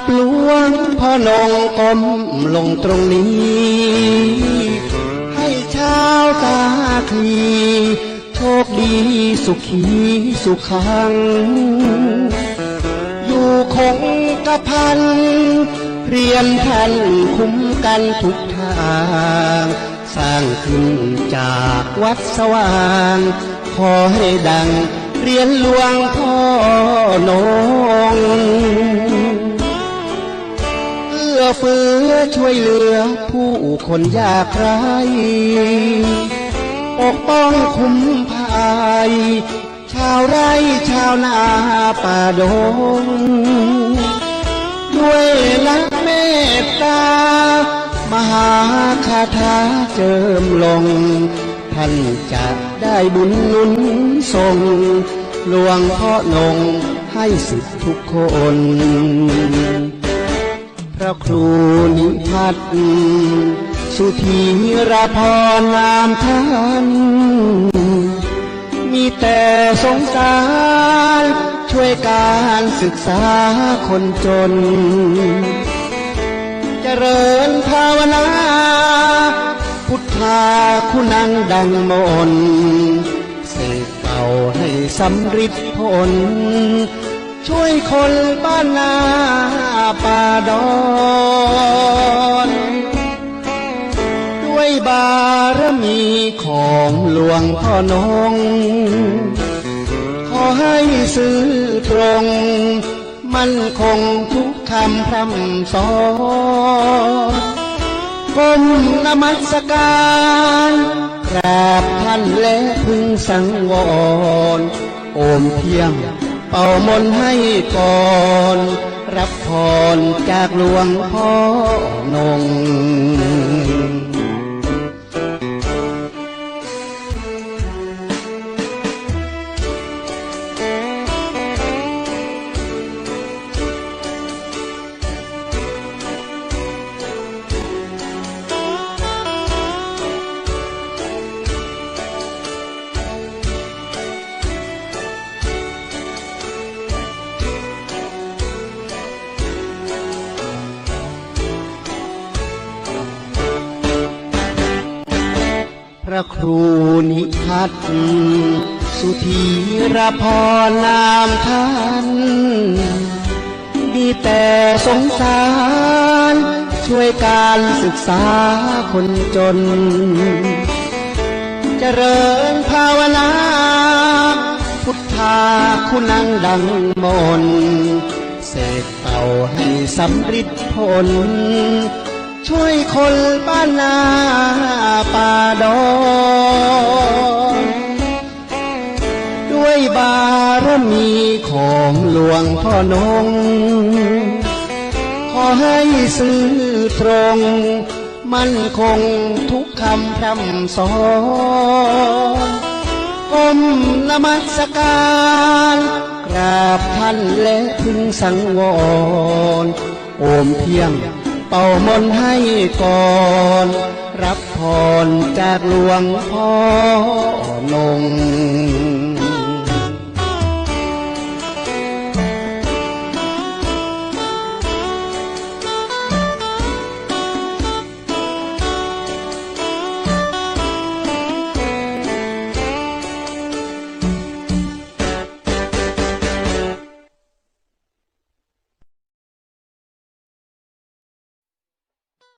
บหลวงพ่อนงกลมลงตรงนี้ ให้ชาวตาคลีโชคดีสุขีสุขัง อยู่คงกระพันเรียนท่านคุ้มกันทุกทาง สร้างขึ้นจากวัดสว่าง ขอให้ดังเรียนหลวงพ่อนง เอื้อเฟื้อช่วยเหลือผู้คนยากไร้ปกป้องคุ้มภัยชาวไร่ชาวนาป่าดง ด้วยรักเมตตามหาคาถาเจิมลง ท่านจะได้บุญนุนส่งหลวงพ่อนงให้สิทธิทุกคน พระครูนิพัฒน์สุธีราพรนามท่านมีแต่สงสารช่วยการศึกษาคนจน เจริญภาวนา พุทธาคุณังดังมนเสกเป่าให้สำริดผล ช่วยคนบ้านนาป่าดอนด้วยบารมีของหลวงพ่อนง ขอให้ซื้อตรง มันคงทุกคำพร่ำสอนก้มนมัสการกราบท่านและพึงสังวร โอมเพียง เป่ามนให้ก่อน รับพรจากหลวงพ่อนง ระครูนิพัฒสุธีรพรนามท่านมีแต่สงสาร ช่วยการศึกษาคนจน เจริญภาวนา พุทธาคุณังดังมนเสกเป่าให้สำริดผล ช่วยคนบ้านนาป อนง ขอให้ซื้อตรง มั่นคงทุกคำพร่ำสอนก้มนมัสการกราบท่านและพึงสังวร โอมเพียงเป่ามนให้ก่อน รับพรจากหลวงพ่อนง